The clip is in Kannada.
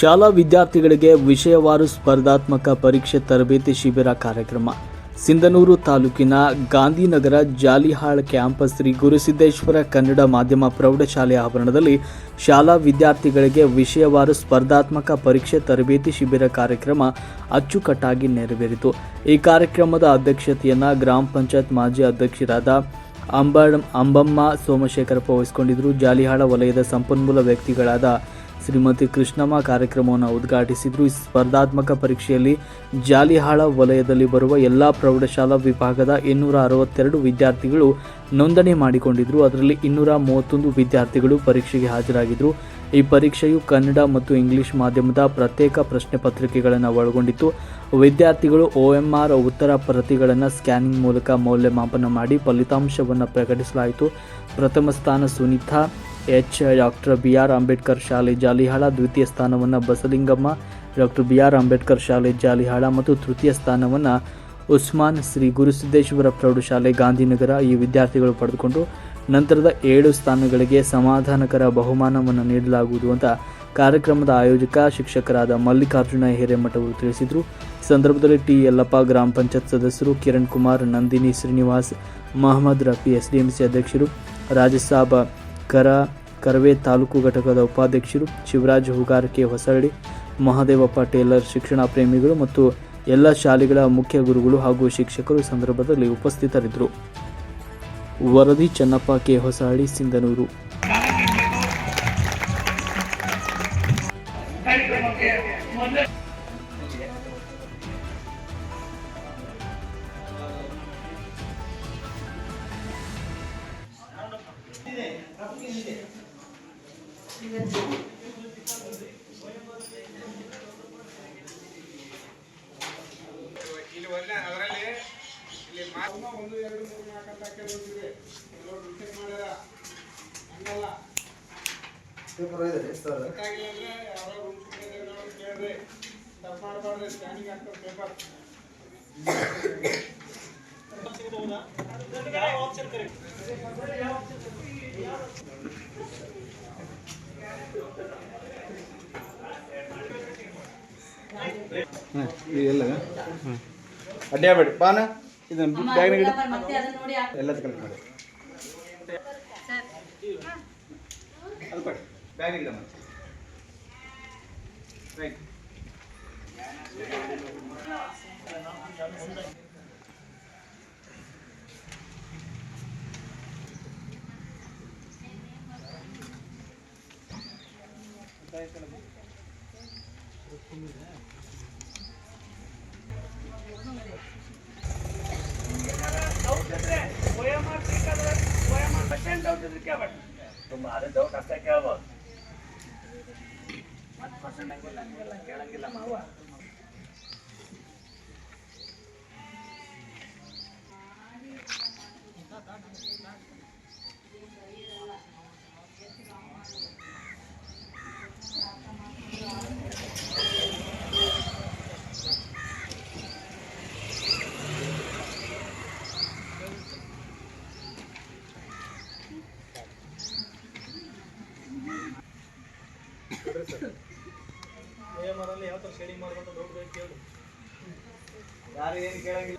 ಶಾಲಾ ವಿದ್ಯಾರ್ಥಿಗಳಿಗೆ ವಿಷಯವಾರು ಸ್ಪರ್ಧಾತ್ಮಕ ಪರೀಕ್ಷೆ ತರಬೇತಿ ಶಿಬಿರ ಕಾರ್ಯಕ್ರಮ. ಸಿಂಧನೂರು ತಾಲೂಕಿನ ಗಾಂಧಿನಗರ ಜಾಲಿಹಾಳ್ ಕ್ಯಾಂಪಸ್ ಶ್ರೀ ಗುರುಸಿದ್ದೇಶ್ವರ ಕನ್ನಡ ಮಾಧ್ಯಮ ಪ್ರೌಢಶಾಲೆ ಆವರಣದಲ್ಲಿ ಶಾಲಾ ವಿದ್ಯಾರ್ಥಿಗಳಿಗೆ ವಿಷಯವಾರು ಸ್ಪರ್ಧಾತ್ಮಕ ಪರೀಕ್ಷೆ ತರಬೇತಿ ಶಿಬಿರ ಕಾರ್ಯಕ್ರಮ ಅಚ್ಚುಕಟ್ಟಾಗಿ ನೆರವೇರಿತು. ಈ ಕಾರ್ಯಕ್ರಮದ ಅಧ್ಯಕ್ಷತೆಯನ್ನು ಗ್ರಾಮ ಪಂಚಾಯತ್ ಮಾಜಿ ಅಧ್ಯಕ್ಷರಾದ ಅಂಬ ಅಂಬಮ್ಮ ಸೋಮಶೇಖರಪ್ಪ ವಹಿಸಿಕೊಂಡಿದ್ದರು. ಜಾಲಿಹಾಳ ವಲಯದ ಸಂಪನ್ಮೂಲ ವ್ಯಕ್ತಿಗಳಾದ ಶ್ರೀಮತಿ ಕೃಷ್ಣಮ್ಮ ಕಾರ್ಯಕ್ರಮವನ್ನು ಉದ್ಘಾಟಿಸಿದ್ರು. ಈ ಸ್ಪರ್ಧಾತ್ಮಕ ಪರೀಕ್ಷೆಯಲ್ಲಿ ಜಾಲಿಹಾಳ ವಲಯದಲ್ಲಿ ಬರುವ ಎಲ್ಲ ಪ್ರೌಢಶಾಲಾ ವಿಭಾಗದ ಇನ್ನೂರ ಅರವತ್ತೆರಡು ವಿದ್ಯಾರ್ಥಿಗಳು ನೋಂದಣಿ ಮಾಡಿಕೊಂಡಿದ್ರು. ಅದರಲ್ಲಿ ಇನ್ನೂರ ಮೂವತ್ತೊಂದು ವಿದ್ಯಾರ್ಥಿಗಳು ಪರೀಕ್ಷೆಗೆ ಹಾಜರಾಗಿದ್ದರು ಈ ಪರೀಕ್ಷೆಯು ಕನ್ನಡ ಮತ್ತು ಇಂಗ್ಲಿಷ್ ಮಾಧ್ಯಮದ ಪ್ರತ್ಯೇಕ ಪ್ರಶ್ನೆ ಪತ್ರಿಕೆಗಳನ್ನು ಒಳಗೊಂಡಿತ್ತು. ವಿದ್ಯಾರ್ಥಿಗಳು ಒಎಂಆರ್ ಉತ್ತರ ಪ್ರತಿಗಳನ್ನು ಸ್ಕ್ಯಾನಿಂಗ್ ಮೂಲಕ ಮೌಲ್ಯಮಾಪನ ಮಾಡಿ ಫಲಿತಾಂಶವನ್ನು ಪ್ರಕಟಿಸಲಾಯಿತು. ಪ್ರಥಮ ಸ್ಥಾನ Sunita, H. Doctor B. R. Ambedkar ಶಾಲೆ ಜಾಲಿಹಾಳ, ದ್ವಿತೀಯ ಸ್ಥಾನವನ್ನು Basalingamma, doctor B. R. Ambedkar ಶಾಲೆ ಜಾಲಿಹಾಳ ಮತ್ತು ತೃತೀಯ ಸ್ಥಾನವನ್ನು ಉಸ್ಮಾನ್ ಶ್ರೀ ಗುರುಸಿದ್ದೇಶ್ವರ ಪ್ರೌಢಶಾಲೆ ಗಾಂಧಿನಗರ ಈ ವಿದ್ಯಾರ್ಥಿಗಳು ಪಡೆದುಕೊಂಡು ನಂತರದ ಏಳು ಸ್ಥಾನಗಳಿಗೆ ಸಮಾಧಾನಕರ ಬಹುಮಾನವನ್ನು ನೀಡಲಾಗುವುದು ಅಂತ ಕಾರ್ಯಕ್ರಮದ ಆಯೋಜಕ ಶಿಕ್ಷಕರಾದ ಮಲ್ಲಿಕಾರ್ಜುನ ಹಿರೇಮಠ ಅವರು ತಿಳಿಸಿದರು ಸಂದರ್ಭದಲ್ಲಿ ಟಿ ಯಲ್ಲಪ್ಪ ಗ್ರಾಮ ಪಂಚಾಯತ್ ಸದಸ್ಯರು ಕಿರಣ್ ಕುಮಾರ್, ನಂದಿನಿ ಶ್ರೀನಿವಾಸ್, ಮಹಮ್ಮದ್ ರಫಿ ಎಸ್ ಡಿಎಂಸಿ ಅಧ್ಯಕ್ಷರು ರಾಜಸಾಬ ಕರ, ಕರವೇ ತಾಲೂಕು ಘಟಕದ ಉಪಾಧ್ಯಕ್ಷರು, ಶಿವರಾಜ್ ಹುಗಾರಿಕೆ ಹೊಸಳ್ಳಿ, ಮಹಾದೇವಪ್ಪ ಟೇಲರ್ ಶಿಕ್ಷಣ ಪ್ರೇಮಿಗಳು ಮತ್ತು ಎಲ್ಲ ಶಾಲೆಗಳ ಮುಖ್ಯ ಗುರುಗಳು ಹಾಗೂ ಶಿಕ್ಷಕರು ಸಂದರ್ಭದಲ್ಲಿ ಉಪಸ್ಥಿತರಿದ್ದರು. ವರದಿ ಚನ್ನಪ್ಪ ಕೆ ಹೊಸಹಳ್ಳಿ ಸಿಂಧನೂರು. ಇಲ್ಲಿ ಒಂದೇ ಎರಡು ಮೂರು ನಾಲ್ಕು ಅಂತ ಹೋಗ್ತಿದೆ ಕೆಲವರು ಮಿಸ್ಟೇಕ್ ಮಾಡ್ಯಾರ. ಹಂಗಲ್ಲ. ಗೊತ್ತಾಗಿಲ್ಲ ಅಂದ್ರೆ ಯಾರೋ ರೂಮ್ ಕೇಳ್ರಿ. ತಪ್ಪು ಮಾಡಬಾರ್ದು ಸ್ಕ್ಯಾನಿಂಗ್ ಆಗ್ತದೆ ಪೇಪರ್ ಎಲ್ಲ. ಅಡ್ಡಿ ಆಗ್ಬೇಡಿ. ಬಾನ ಇದನ್ನ ಬ್ಯಾಗ್ನಾಗ ಇಡು ಮತ್ತೆ ಅದನ್ನ ನೋಡಿ ಹಾಕ್- ಎಲ್ಲ ಕಲೆಕ್ಟ್ ಮಾಡಿ. ಅದು ಕೊಡಿ. ಬ್ಯಾಗ್ ಇಡಮ್ಮ ರೈಟ್ ತುಂಬಾ ಅದೇ ಡೌಟ್ ಅಷ್ಟೇ ಕೇಳ್ಬೋದು ಮರಲ್ಲಿ ಯಾವ ಥರ ಶೇಡಿಂಗ್ ಮಾಡ್ಕೊಂಡು ಹೋಗ್ಬೇಕು ಕೇಳು ಯಾರು ಏನು ಕೇಳಂಗಿಲ್ಲ